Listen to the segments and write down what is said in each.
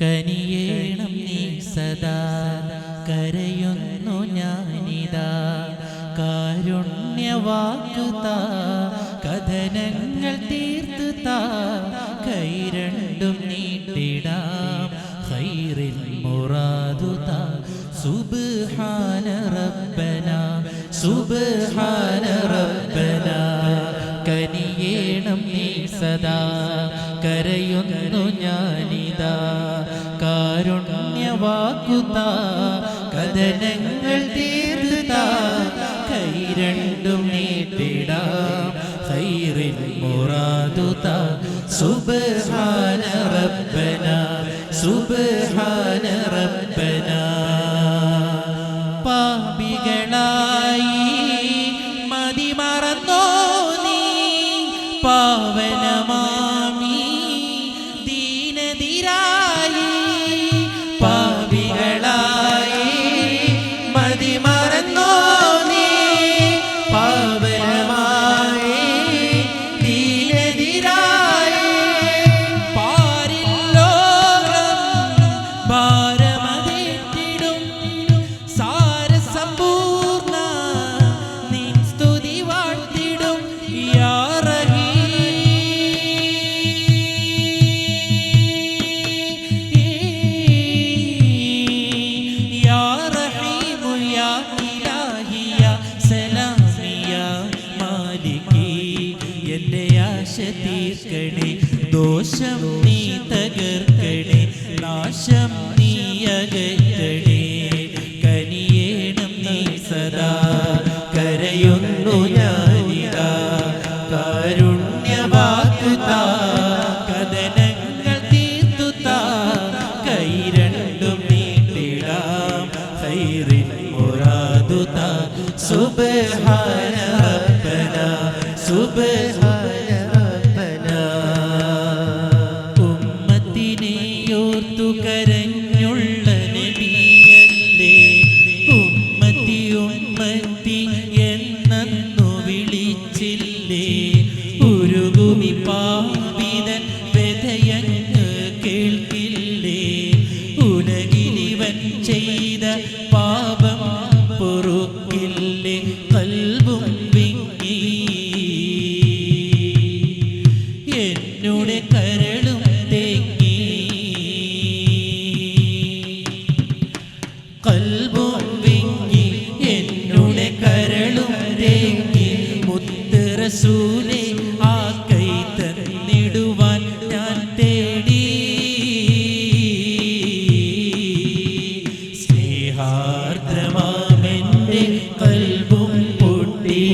കനിയേണം നീ സദാ കരയുന്നു ഞാനിതാ. കാരുണ്യവാക്കുത കഥനങ്ങൾ തീർത്തുത കൈരണ്ടും നീട്ടിടാം ഹൈറിൽ മുറാതുത. സുബ്ഹാന റബ്ബന സുബ്ഹാന കനിയേണം നീ സദാ കരയുന്നു ഞാനിതാ. കാരുണ്യവാക്കുതാ കഥനങ്ങൾ തീർത്ത കൈ രണ്ടും നീട്ടിടാം ഹൈറിൻ മുറാദുതാ സുബ്ഹാന റബ്ബന സുബ്ഹാന റബ്ബന. ആശ തീർക്കണേ ദോഷം നീ തകർക്കണേ നാശം നീ അകറ്റണേ. കനിയേണം നീ സദാ കരയുന്നു ഞാനിതാ. കാരുണ്യവാക്കുതാ കഥനങ്ങൾ തീർത്തുതാ കൈ രണ്ടും നീട്ടിടാം ഹൈറിൻ മുറാദുതാ സുബ്ഹാന റബ്ബന കരഞ്ഞുള്ള റസൂലെ ആ കൈ തന്നിടുവാൻ ഞാൻ തേടി. സ്നേഹാർദ്രമാമെന്റെ കൽബും പൊട്ടി.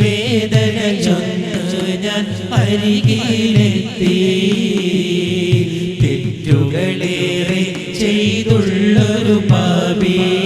വേദന ചൊന്ന് ഞാൻ അരികിലെത്തി. തെറ്റുകളേറെ ചെയ്തുള്ളൊരു പാപി.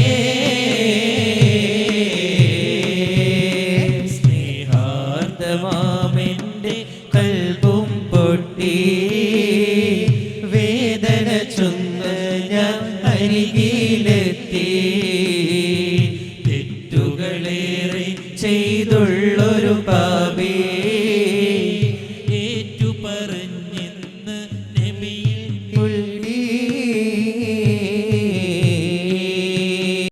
അരികിലെത്തി